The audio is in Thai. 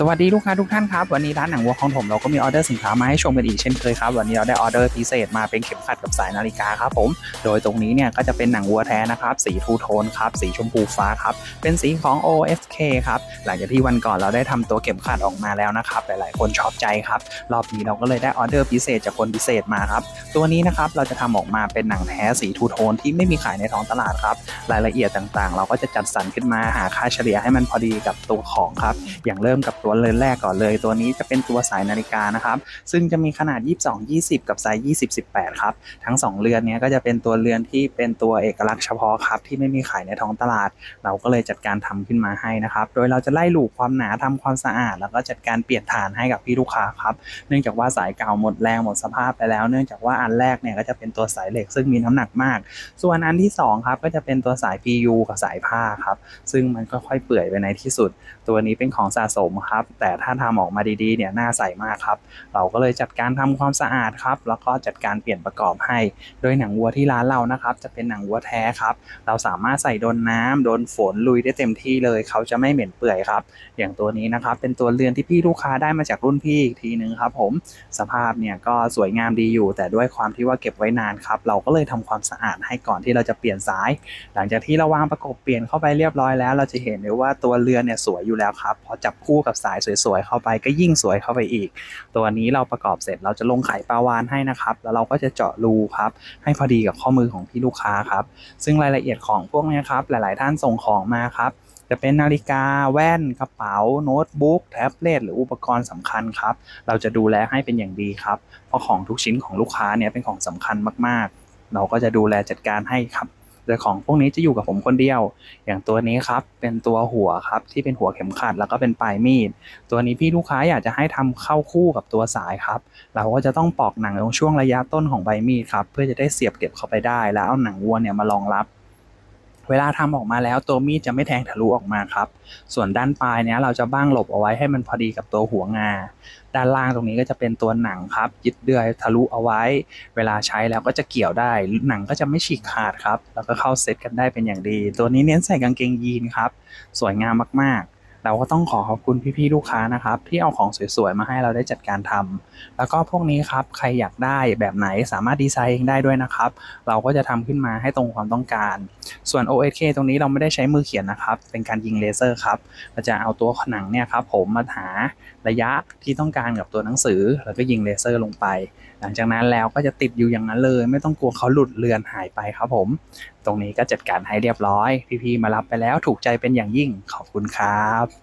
สวัสดีลูกค้าทุกท่านครับ วันนี้ร้านหนังวัวของผมเราก็มีออเดอร์สินค้ามาให้ชมกันอีกเช่นเคยครับ วันนี้เราได้ออเดอร์พิเศษมาเป็นเข็มขัดกับสายนาฬิกาครับผม โดยตรงนี้เนี่ยก็จะเป็นหนังวัวแท้นะครับ สีทูโทนครับ สีชมพูฟ้าครับ เป็นสีของ OSK ครับ หลังจากที่วันก่อนเราได้ทำตัวเข็มขัดออกมาแล้วนะครับ หลายๆ คนชอบใจครับ รอบนี้เราก็เลยได้ออเดอร์พิเศษจากคนพิเศษมาครับ ตัวนี้นะครับเราจะทำออกมาเป็นหนังแท้สีทูโทนที่ไม่มีขายในท้องตลาดครับ รายละเอียดต่างๆ เราก็จะจัดสรรขึ้นมาหาค่าเฉลี่ยให้มันพอดีกับตัวของครับ อย่างเริ่มกับตัวเรือนแรกก่อนเลย ตัวนี้จะเป็นตัวสายนาฬิกานะครับ ซึ่งจะมีขนาด 22 20 กับไซส์20 18 ครับ ทั้ง 2 เรือนนี้ก็จะเป็นตัวเรือนที่เป็นตัวเอกลักษณ์เฉพาะครับ ที่ไม่มีขายในท้องตลาด เราก็เลยจัดการทำขึ้นมาให้นะครับ โดยเราจะไล่ลูกความหนาทำความสะอาด แล้วก็จัดการเปลี่ยนฐานให้กับพี่ลูกค้าครับ เนื่องจากว่าสายเก่าหมดแรงหมดสภาพไปแล้ว เนื่องจากว่าอันแรกเนี่ยก็จะเป็นตัวสายเหล็กซึ่งมีน้ำหนักมาก ส่วนอันที่สองครับก็จะเป็นตัวสาย PU กับสายผ้าครับ ซึ่งมันก็ค่อยเปื่อยไปในที่สุด ตัวนี้เป็นของสะสมครับ แต่ถ้าทำออกมาดีๆเนี่ยน่าใส่มากครับ เราก็เลยจัดการทำความสะอาดครับ แล้วก็จัดการเปลี่ยนประกอบให้ โดยหนังวัวที่ร้านเรานะครับ จะเป็นหนังวัวแท้ครับ เราสามารถใส่โดนน้ำโดนฝนลุยได้เต็มที่เลย เขาจะไม่เหม็นเปื่อยครับ อย่างตัวนี้นะครับ เป็นตัวเรือนที่พี่ลูกค้าได้มาจากรุ่นพี่อีกทีนึงครับ ผม สภาพเนี่ยก็สวยงามดีอยู่ แต่ด้วยความที่ว่าเก็บไว้นานครับ เราก็เลยทำความสะอาดให้ก่อนที่เราจะเปลี่ยนสาย หลังจากที่เราวางประกบเปลี่ยนเข้าไปเรียบร้อยแล้ว เราจะเห็นเลยว่าตัวเรือนเนี่ยสวยอยู่แล้วครับ พอจับคู่กับสายสวยๆเข้าไปก็ยิ่งสวยเข้าไปอีก ตัวนี้เราประกอบเสร็จเราจะลงไข่ปลาวานให้นะครับ แล้วเราก็จะเจาะรูครับให้พอดีกับข้อมือของพี่ลูกค้าครับ ซึ่งรายละเอียดของพวกนี้ครับหลายๆ ท่านส่งของมาครับจะเป็นนาฬิกาแว่นกระเป๋า โน้ตบุ๊กแท็บเล็ตหรืออุปกรณ์สำคัญครับ เราจะดูแลให้เป็นอย่างดีครับ เพราะของทุกชิ้นของลูกค้าเนี่ยเป็นของสำคัญมากๆ เราก็จะดูแลจัดการให้ครับ โดยของพวกนี้จะอยู่กับผมคนเดียว อย่างตัวนี้ครับ เป็นตัวหัวครับที่เป็นหัวเข็มขัดแล้วก็เป็นปลายมีด ตัวนี้พี่ลูกค้าอยากจะให้ทำเข้าคู่กับตัวสายครับ เราก็จะต้องปอกหนังตรงช่วงระยะต้นของใบมีดครับ เพื่อจะได้เสียบเก็บเข้าไปได้ แล้วเอาหนังวัวเนี่ยมารองรับ เวลาทำออกมาแล้วตัวมีดจะไม่แทงทะลุออกมาครับ ส่วนด้านปลายเนี้ยเราจะบ้างหลบเอาไว้ให้มันพอดีกับตัวหัวงา ด้านล่างตรงนี้ก็จะเป็นตัวหนังครับยึดเดือยทะลุเอาไว้ เวลาใช้แล้วก็จะเกี่ยวได้ หนังก็จะไม่ฉีกขาดครับ แล้วก็เข้าเซตกันได้เป็นอย่างดี ตัวนี้เน้นใส่กางเกงยีนครับ สวยงามมากๆ เราก็ต้องขอขอบคุณพี่ๆลูกค้านะครับ ที่เอาของสวยๆมาให้เราได้จัดการทำแล้วก็พวกนี้ครับใครอยากได้แบบไหนสามารถดีไซน์เองได้ด้วยนะครับ เราก็จะทำขึ้นมาให้ตรงความต้องการ ส่วน OSK ตรงนี้เราไม่ได้ใช้มือเขียนนะครับ เป็นการยิงเลเซอร์ครับเราจะเอาตัวหนังเนี่ยครับผมมาหาระยะที่ต้องการกับตัวหนังสือ แล้วก็ยิงเลเซอร์ลงไป หลังจากนั้นแล้วก็จะติดอยู่อย่างนั้นเลย ไม่ต้องกลัวเขาหลุดเลือนหายไปครับผม ตรงนี้ก็จัดการให้เรียบร้อย พี่ๆมารับไปแล้วถูกใจเป็นอย่างยิ่งขอบคุณครับ